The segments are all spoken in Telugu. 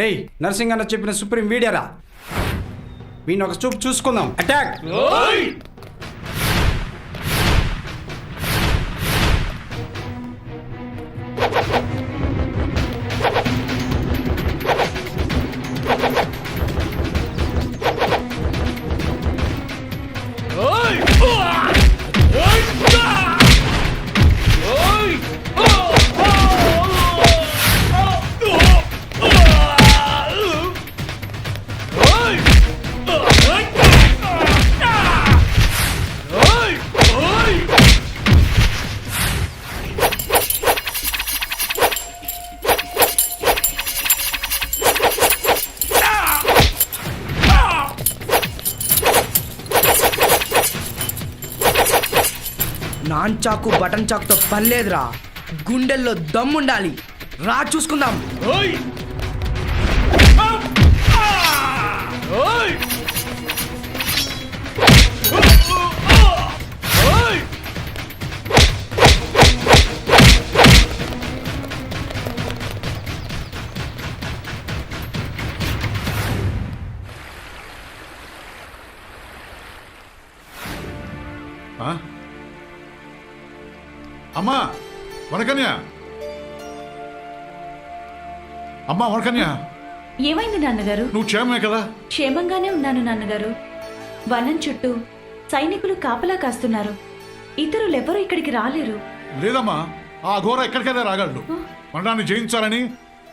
రేయ్ నరసింగ్ అన్న చెప్పిన సుప్రీం వీడియరా వీడిని ఒక చూపు చూసుకుందాం. అటాక్ నాన్ చాకు బటన్ చాకుతో పర్లేదురా. గుండెల్లో దమ్ముండాలి. రా చూసుకుందాం. ఓయ్! అమ్మా వనకన్య అమ్మా వనకన్య ఏమైంది నాన్నగారు? నువ్వు క్షేమమే కదా? క్షేమంగానే ఉన్నాను నాన్నగారు. వనం చుట్టూ సైనికులు కాపలా కాస్తున్నారు. ఇతరులెవరూ ఇక్కడికి రాలేరు. లేదమ్మా ఆ ఘోర ఎక్కడికైనా రాగలడు. మరణాన్ని జయించాలని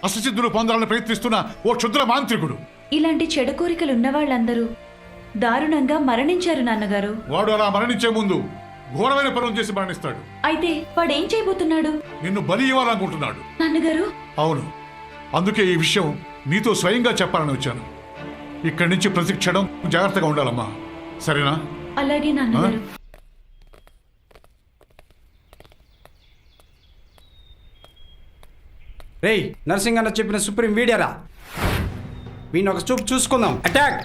అష్టసిద్ధులు పొందాలని ప్రయత్నిస్తున్న ఓ క్షుద్ర మాంత్రికుడు. ఇలాంటి చెడు కోరికలు ఉన్నవాళ్ళందరూ దారుణంగా మరణించారు నాన్నగారు. వాడు అలా మరణించే ముందు ఘోరమైన పనులు చేసి మరణిస్తాడు. అయితే వాడేం చేయబోతున్నాడు? నిన్ను బలి ఇవ్వాలనుకుంటున్నాడు. నాన్నగారు అవును. అందుకే ఈ విషయం నీతో స్వయంగా చెప్పాలని వచ్చాను. ఇక్కడి నుంచి ప్రతి క్షణం జాగ్రత్తగా ఉండాలమ్మా. సరేనా? అలాగే నాన్నగారు రేయ్ నర్సింగ్ అన్న చెప్పిన సుప్రీం వీడియరా వీడిని ఒక చూపు చూసుకుందాం. అటాక్!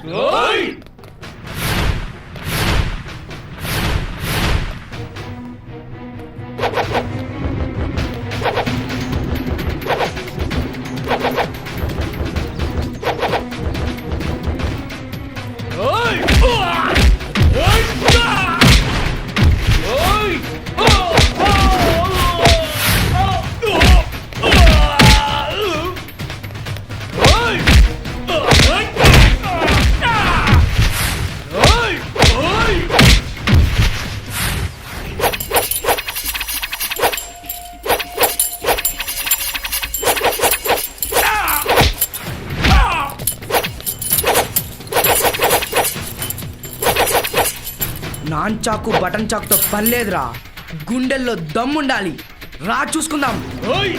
నాన్ చాకు బటన్ చాకుతో పర్లేదురా. గుండెల్లో దమ్ముండాలి. రా చూసుకుందాం. ఓయ్!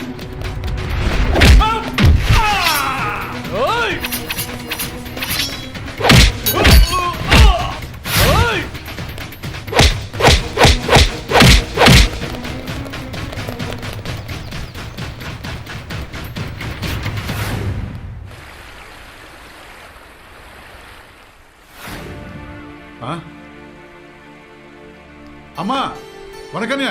అమ్మా వనకన్య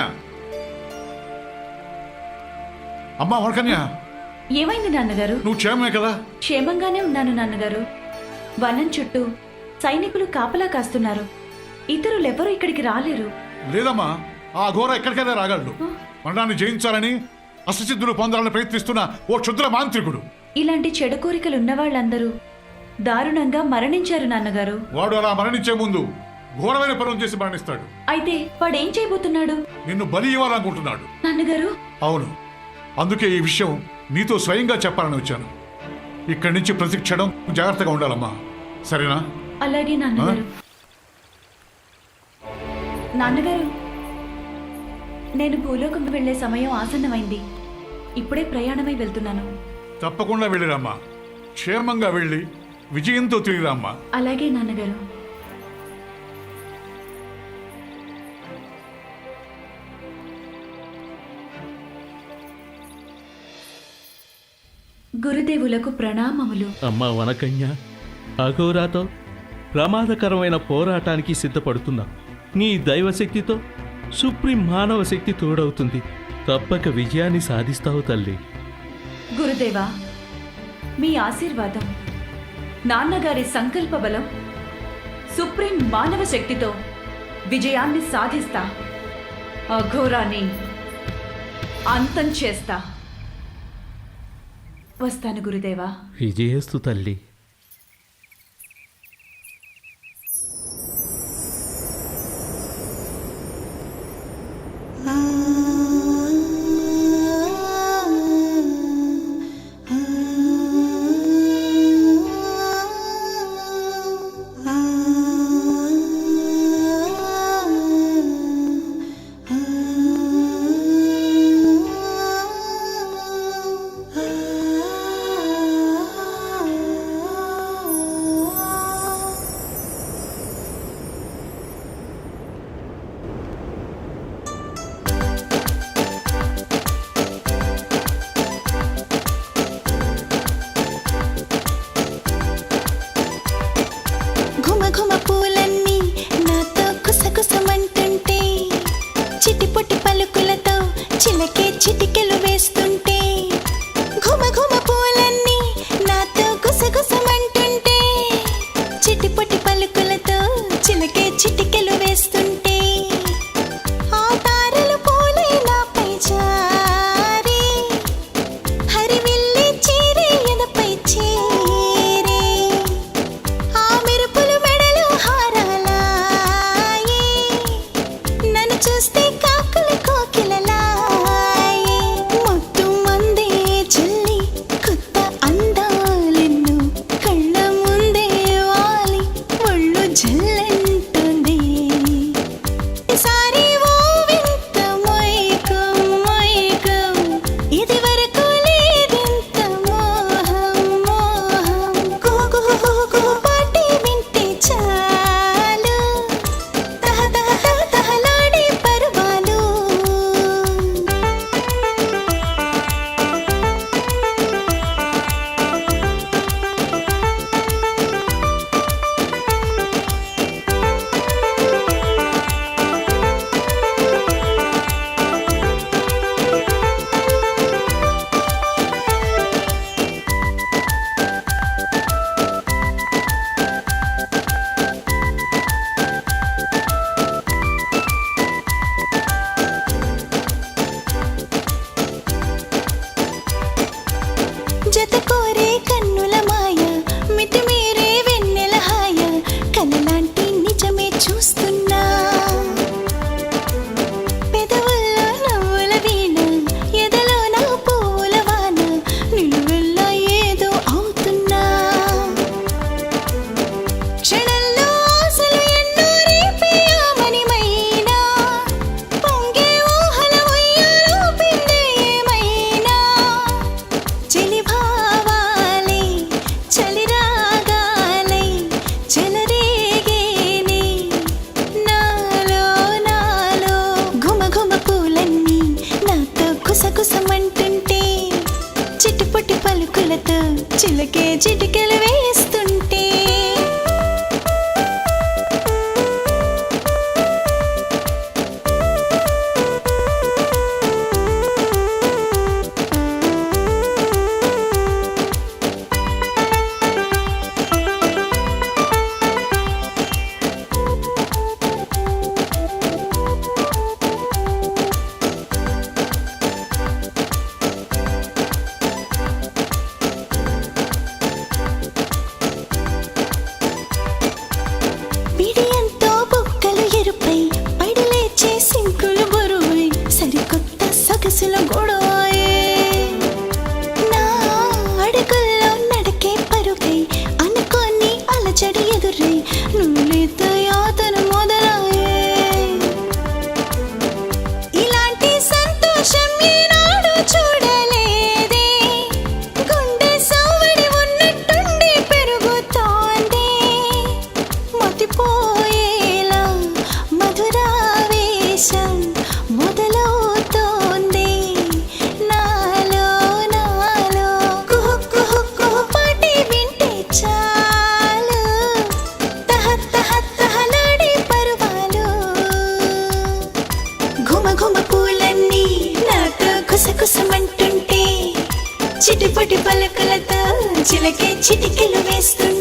అమ్మా వనకన్య ఏమైంది నాన్నగారు? నువ్వు క్షేమమే కదా? క్షేమంగానే ఉన్నాను నాన్నగారు. వనం చుట్టూ సైనికులు కాపలా కాస్తున్నారు. ఇతరులెవరూ ఇక్కడికి రాలేరు. లేదమ్మా ఆ ఘోర ఎక్కడికైనా రాగలడు. మరణాన్ని జయించాలని అష్టసిద్ధులు పొందాలని ప్రయత్నిస్తున్న ఓ క్షుద్ర మాంత్రికుడు. ఇలాంటి చెడు కోరికలు ఉన్నవాళ్ళందరూ దారుణంగా మరణించారు నాన్నగారు. వాడు అలా మరణించే ముందు ఘోరమైన పనులు చేసి మరణిస్తాడు. అయితే వాడేం చేయబోతున్నాడు? నిన్ను బలి ఇవ్వాలనుకుంటున్నాడు. నాన్నగారు అవును. అందుకే ఈ విషయం నీతో స్వయంగా చెప్పాలని వచ్చాను. ఇక్కడి నుంచి ప్రతి క్షణం జాగ్రత్తగా ఉండాలమ్మా. సరేనా? అలాగే నాన్నగారు. నాన్నగారు నేను భూలోకం వెళ్ళే సమయం ఆసన్నమైంది. ఇప్పుడే ప్రయాణమై వెళ్తున్నాను. తప్పకుండా వెళ్ళిరమ్మా. క్షేమంగా వెళ్ళి విజయంతో తిరిగిరామ్మా. అలాగే నాన్నగారు. గురుదేవులకు ప్రణామములు. అమ్మ వనకన్య అఘోరాతో ప్రమాదకరమైన పోరాటానికి సిద్ధపడుతున్నా. నీ దైవశక్తితో సుప్రీం మానవ శక్తి తోడవుతుంది. తప్పక విజయాన్ని సాధిస్తావు తల్లి. గురుదేవా మీ ఆశీర్వాదం నాన్నగారి సంకల్ప బలం సుప్రీం మానవ శక్తితో విజయాన్ని సాధిస్తా. అఘోరాన్ని అంతం చేస్తా. వస్తాను గురుదేవా. విజయస్తు తల్లి. ఘుమఘుమ పూలన్నీ నాతో కుసకుసమంటుంటే చిటిపొటి పలుకులతో చిలకే చిటికెలు మధురావేశం నాలో నాలో. కుహు కుహు వింటే పరువాలు. కుసకుసమంటుంటే చిటిపటి పలకలతో చిలకే చిటికెలు వేస్తుంటే